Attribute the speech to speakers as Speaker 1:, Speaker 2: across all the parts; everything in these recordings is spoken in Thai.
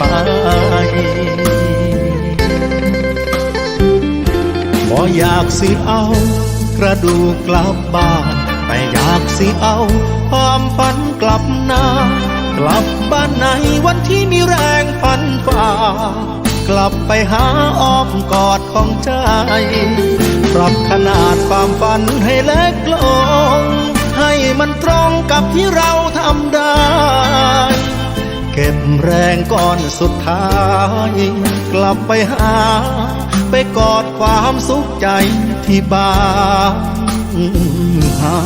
Speaker 1: ไปบ่อยากสิเอา กระดูกกลับบ้าน แต่อยากสิเอา ความฝันกลับหน้ากลับบ้านในวันที่มีแรงฝันฝ่ากลับไปหาอ้อมกอดของใจ ปรับขนาดความฝันให้เล็กลง ให้มันตรงกับที่เราทำได้ เก็บแรงก่อนสุดท้าย กลับไปหา ไปกอดความสุขใจที่บ้านเฮา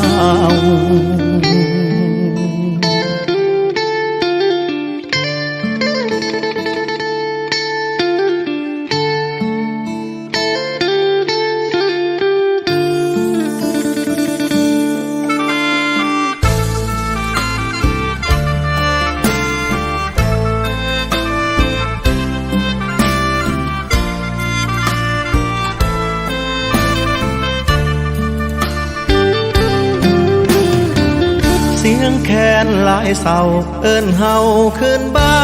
Speaker 1: ค้นหลายเศร้าเอิ้นเฮาขึ้นบ้า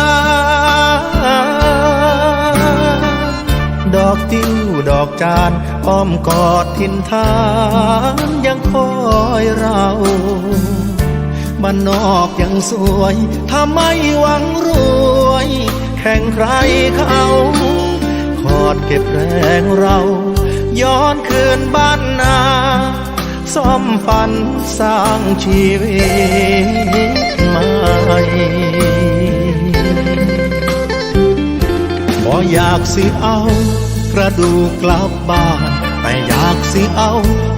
Speaker 1: น ดอกติ้วดอกจานอ้อมกอดทินทานยังคอยเราบ้านนอกยังสวยถ้าไม่หวังรวย แข่งใครเขาขอดเก็บแรงเรา ย้อนคืนบ้านนา ซ่อมฝันสร้างชีวิตใหม่บ่อยากสิเอากระดูกกลับบ้านแต่อยากสิเอา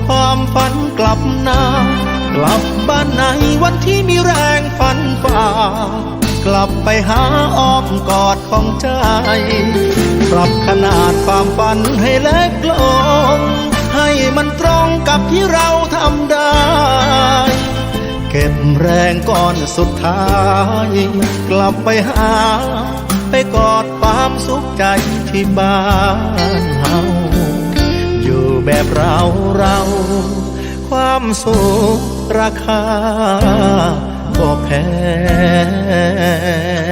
Speaker 1: ความฝันกลับหน้ากลับบ้านในวันที่มีแรงฝันฝ่ากลับไปหาอ้อมกอดของใจ ปรับขนาดความฝันให้เล็กลง ให้มันตรงกับที่เรา แรงก่อนสุดท้าย กลับไปหา ไปกอดความสุขใจที่บ้านเฮาอยู่แบบเราเรา ความสุขราคาบ่แพง